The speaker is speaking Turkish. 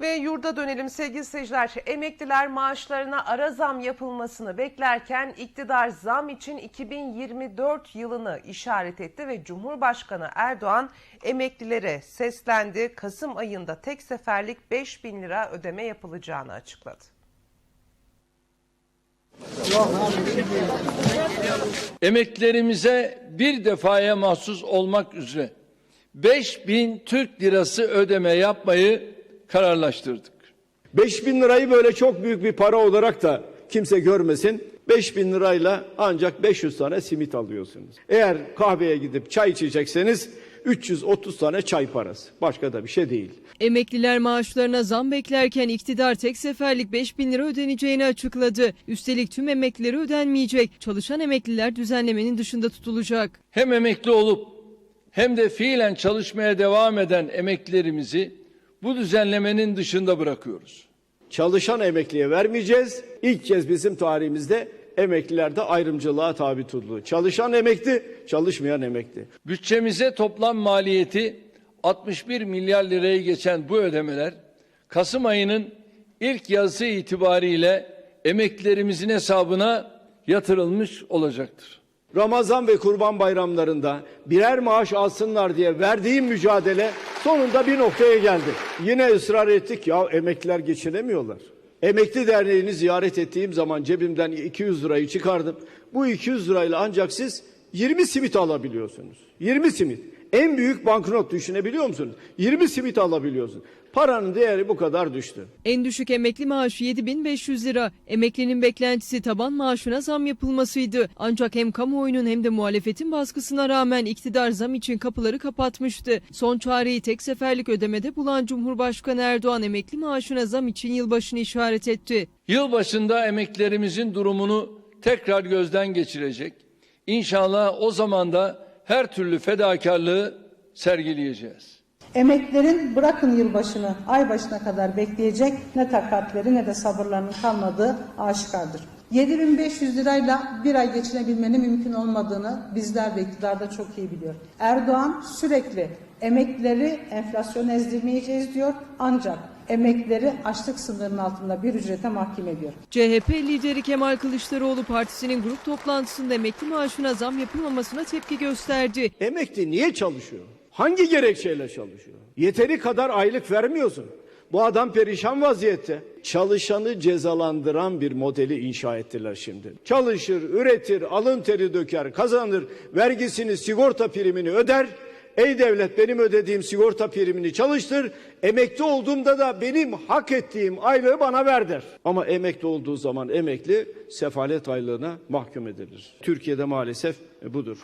Ve yurda dönelim sevgili seyirciler. Emekliler maaşlarına ara zam yapılmasını beklerken iktidar zam için 2024 yılını işaret etti ve Cumhurbaşkanı Erdoğan emeklilere seslendi. Kasım ayında tek seferlik 5 bin lira ödeme yapılacağını açıkladı. emeklerimize bir defaya mahsus olmak üzere 5000 Türk lirası ödeme yapmayı kararlaştırdık. 5 bin lirayı böyle çok büyük bir para olarak da kimse görmesin. 5 bin lirayla ancak 500 tane simit alıyorsunuz. Eğer kahveye gidip çay içecekseniz 330 tane çay parası. Başka da bir şey değil. Emekliler maaşlarına zam beklerken iktidar tek seferlik 5 bin lira ödeneceğini açıkladı. Üstelik tüm emeklilere ödenmeyecek. Çalışan emekliler düzenlemenin dışında tutulacak. Hem emekli olup hem de fiilen çalışmaya devam eden emeklilerimizi bu düzenlemenin dışında bırakıyoruz. Çalışan emekliye vermeyeceğiz. İlk kez bizim tarihimizde emeklilerde ayrımcılığa tabi tutuldu. Çalışan emekli, çalışmayan emekli. Bütçemize toplam maliyeti 61 milyar lirayı geçen bu ödemeler Kasım ayının ilk yazısı itibariyle emeklilerimizin hesabına yatırılmış olacaktır. Ramazan ve kurban bayramlarında birer maaş alsınlar diye verdiğim mücadele sonunda bir noktaya geldi. Yine ısrar ettik ya emekliler geçinemiyorlar. Emekli derneğini ziyaret ettiğim zaman cebimden 200 lirayı çıkardım. Bu 200 lirayla ancak siz 20 simit alabiliyorsunuz. 20 simit. En büyük banknot düşünebiliyor musunuz? 20 simit alabiliyorsun. Paranın değeri bu kadar düştü. En düşük emekli maaşı 7500 lira. Emeklinin beklentisi taban maaşına zam yapılmasıydı. Ancak hem kamuoyunun hem de muhalefetin baskısına rağmen iktidar zam için kapıları kapatmıştı. Son çareyi tek seferlik ödemede bulan Cumhurbaşkanı Erdoğan emekli maaşına zam için yılbaşını işaret etti. Yılbaşında emeklilerimizin durumunu tekrar gözden geçirecek. İnşallah o zaman da her türlü fedakarlığı sergileyeceğiz. Emeklerin bırakın yılbaşını, ay başına kadar bekleyecek ne takatleri ne de sabırlarının kalmadığı aşikardır. 7500 lirayla bir ay geçinebilmenin mümkün olmadığını bizler de iktidarda çok iyi biliyor. Erdoğan sürekli emeklileri enflasyon ezdirmeyeceğiz diyor ancak emeklileri açlık sınırının altında bir ücrete mahkum ediyor. CHP lideri Kemal Kılıçdaroğlu partisinin grup toplantısında emekli maaşına zam yapılmamasına tepki gösterdi. Emekli niye çalışıyor? Hangi gerekçeyle çalışıyor? Yeteri kadar aylık vermiyorsun. Bu adam perişan vaziyette. Çalışanı cezalandıran bir modeli inşa ettiler şimdi. Çalışır, üretir, alın teri döker, kazanır, vergisini, sigorta primini öder. Ey devlet benim ödediğim sigorta primini çalıştır. Emekli olduğumda da benim hak ettiğim aylığı bana ver der. Ama emekli olduğu zaman emekli sefalet aylığına mahkum edilir. Türkiye'de maalesef budur.